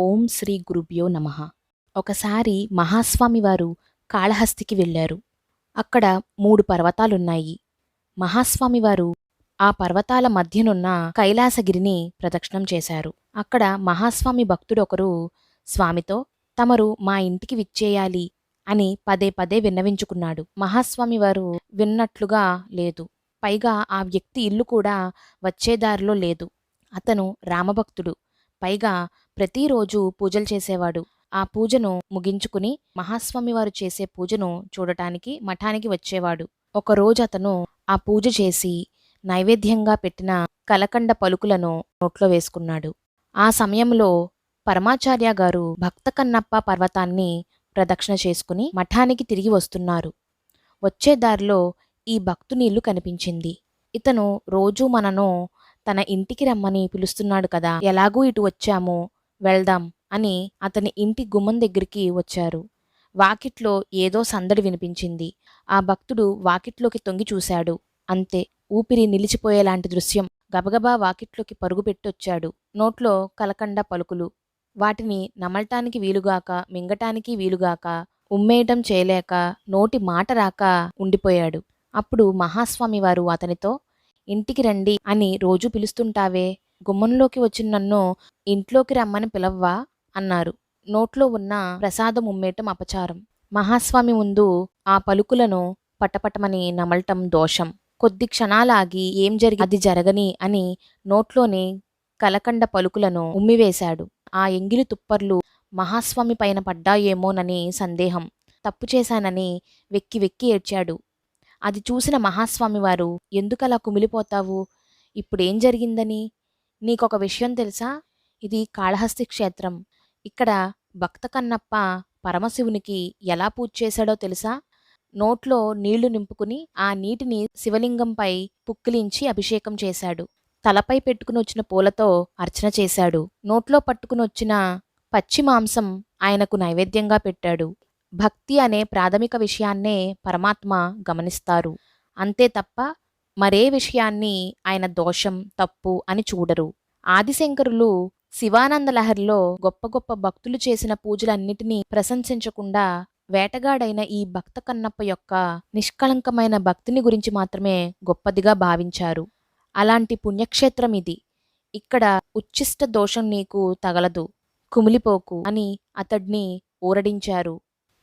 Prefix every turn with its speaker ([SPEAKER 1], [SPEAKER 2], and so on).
[SPEAKER 1] ఓం శ్రీ గురుభ్యో నమ. ఒకసారి మహాస్వామి వారు కాళహస్తికి వెళ్ళారు. అక్కడ మూడు పర్వతాలున్నాయి. మహాస్వామి వారు ఆ పర్వతాల మధ్యనున్న కైలాసగిరిని ప్రదక్షిణం చేశారు. అక్కడ మహాస్వామి భక్తుడొకరు స్వామితో తమరు మా ఇంటికి విచ్చేయాలి అని పదే పదే విన్నవించుకున్నాడు. మహాస్వామి వారు విన్నట్లుగా లేదు. పైగా ఆ వ్యక్తి ఇల్లు కూడా వచ్చేదారిలో లేదు. అతను రామభక్తుడు. పైగా ప్రతిరోజు పూజలు చేసేవాడు. ఆ పూజను ముగించుకుని మహాస్వామి వారు చేసే పూజను చూడటానికి మఠానికి వచ్చేవాడు. ఒకరోజు అతను ఆ పూజ చేసి నైవేద్యంగా పెట్టిన కలకండ పలుకులను నోట్లో వేసుకున్నాడు. ఆ సమయంలో పరమాచార్య గారు భక్త కన్నప్ప పర్వతాన్ని ప్రదక్షిణ చేసుకుని మఠానికి తిరిగి వస్తున్నారు. వచ్చే దారిలో ఈ భక్తుని ఇల్లు కనిపించింది. ఇతను రోజూ మనను తన ఇంటికి రమ్మని పిలుస్తున్నాడు కదా ఎలాగూ ఇటు వచ్చాము వెళ్దాం అని అతని ఇంటి గుమ్మం దగ్గరికి వచ్చారు. వాకిట్లో ఏదో సందడి వినిపించింది. ఆ భక్తుడు వాకిట్లోకి తొంగి చూశాడు. అంతే ఊపిరి నిలిచిపోయేలాంటి దృశ్యం. గబగబా వాకిట్లోకి పరుగు పెట్టొచ్చాడు. నోట్లో కలకండ పలుకులు. వాటిని నమలటానికి వీలుగాక మింగటానికి వీలుగాక ఉమ్మేయటం చేయలేక నోటి మాట రాక ఉండిపోయాడు. అప్పుడు మహాస్వామి వారు అతనితో ఇంటికి రండి అని రోజు పిలుస్తుంటావే. గుమ్మంలోకి వచ్చిన నన్ను ఇంట్లోకి రమ్మని పిలవ్వా? అన్నారు. నోట్లో ఉన్న ప్రసాదం ఉమ్మేయటం అపచారం. మహాస్వామి ముందు ఆ పలుకులను పటపటమని నమలటం దోషం. కొద్ది క్షణాలాగి ఏం జరిగి అది జరగని అని నోట్లోని కలకండ పలుకులను ఉమ్మివేశాడు. ఆ ఎంగిలి తుప్పర్లు మహాస్వామి పైన పడ్డాయేమోనని సందేహం. తప్పు చేశానని వెక్కి వెక్కి ఏడ్చాడు. అది చూసిన మహాస్వామి వారు ఎందుకలా కుమిలిపోతావు? ఇప్పుడేం జరిగిందని? నీకొక విషయం తెలుసా? ఇది కాళహస్తి క్షేత్రం. ఇక్కడ భక్త కన్నప్ప పరమశివునికి ఎలా పూజ చేశాడో తెలుసా? నోట్లో నీళ్ళు నింపుకుని ఆ నీటిని శివలింగంపై పుక్కిలించి అభిషేకం చేశాడు. తలపై పెట్టుకుని వచ్చిన పూలతో అర్చన చేశాడు. నోట్లో పట్టుకుని వచ్చిన పచ్చి మాంసం ఆయనకు నైవేద్యంగా పెట్టాడు. భక్తి అనే ప్రాథమిక విషయాన్నే పరమాత్మ గమనిస్తారు. అంతే తప్ప మరే విషయాన్ని ఆయన దోషం తప్పు అని చూడరు. ఆదిశంకరులు శివానంద లహరిలో గొప్ప గొప్ప భక్తులు చేసిన పూజలన్నిటినీ ప్రశంసించకుండా వేటగాడైన ఈ భక్త కన్నప్ప యొక్క నిష్కళంకమైన భక్తిని గురించి మాత్రమే గొప్పదిగా భావించారు. అలాంటి పుణ్యక్షేత్రం ఇది. ఇక్కడ ఉచ్ఛిష్ట దోషం నీకు తగలదు. కుమిలిపోకు అని అతడిని ఊరడించారు